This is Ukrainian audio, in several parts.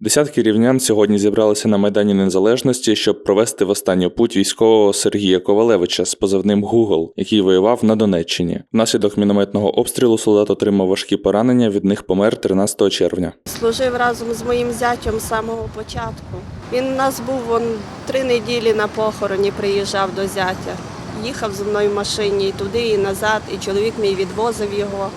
Десятки рівнян сьогодні зібралися на Майдані Незалежності, щоб провести в останню путь військового Сергія Ковалевича з позивним Гугл, який воював на Донеччині. Внаслідок мінометного обстрілу солдат отримав важкі поранення. Від них помер 13 червня. Служив разом з моїм зятем з самого початку. Він у нас був вон, три неділі на похороні, приїжджав до зятя. Їхав зі мною в машині і туди, і назад, і чоловік мій відвозив його.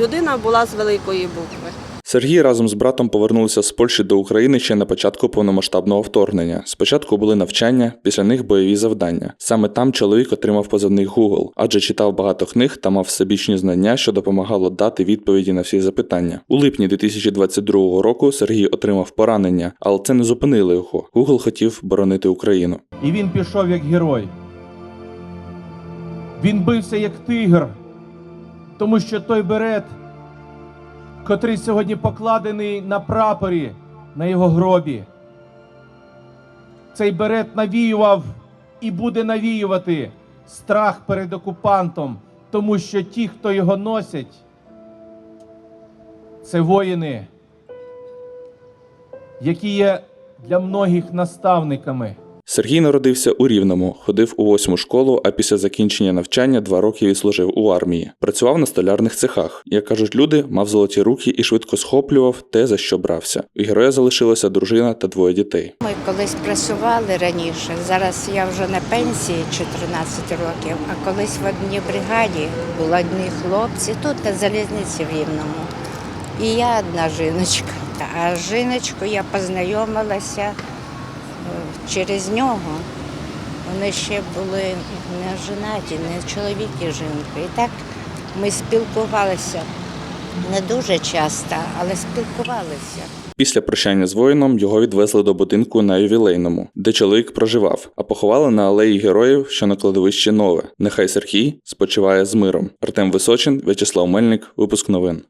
Людина була з великої букви. Сергій разом з братом повернулися з Польщі до України ще на початку повномасштабного вторгнення. Спочатку були навчання, після них бойові завдання. Саме там чоловік отримав позивний Google, адже читав багато книг та мав всебічні знання, що допомагало дати відповіді на всі запитання. У липні 2022 року Сергій отримав поранення, але це не зупинило його. Google хотів боронити Україну. І він пішов як герой. Він бився як тигр, тому що той берет, котрий сьогодні покладений на прапорі на його гробі, цей берет навіював і буде навіювати страх перед окупантом, тому що ті, хто його носять, це воїни, які є для многих наставниками. Сергій народився у Рівному, ходив у восьму школу, а після закінчення навчання два роки відслужив у армії. Працював на столярних цехах. Як кажуть люди, мав золоті руки і швидко схоплював те, за що брався. У героя залишилася дружина та двоє дітей. Ми колись працювали раніше. Зараз я вже на пенсії 14 років, а колись в одній бригаді були одні хлопці тут на залізниці в Рівному. І я одна жіночка. А з жіночкою я познайомилася через нього. Вони ще були не женаті, не чоловік і жінка. І так ми спілкувалися не дуже часто, але спілкувалися. Після прощання з воїном його відвезли до будинку на ювілейному, де чоловік проживав, а поховали на алеї героїв, що на кладовищі нове. Нехай Сергій спочиває з миром. Артем Височин, В'ячеслав Мельник, випуск новин.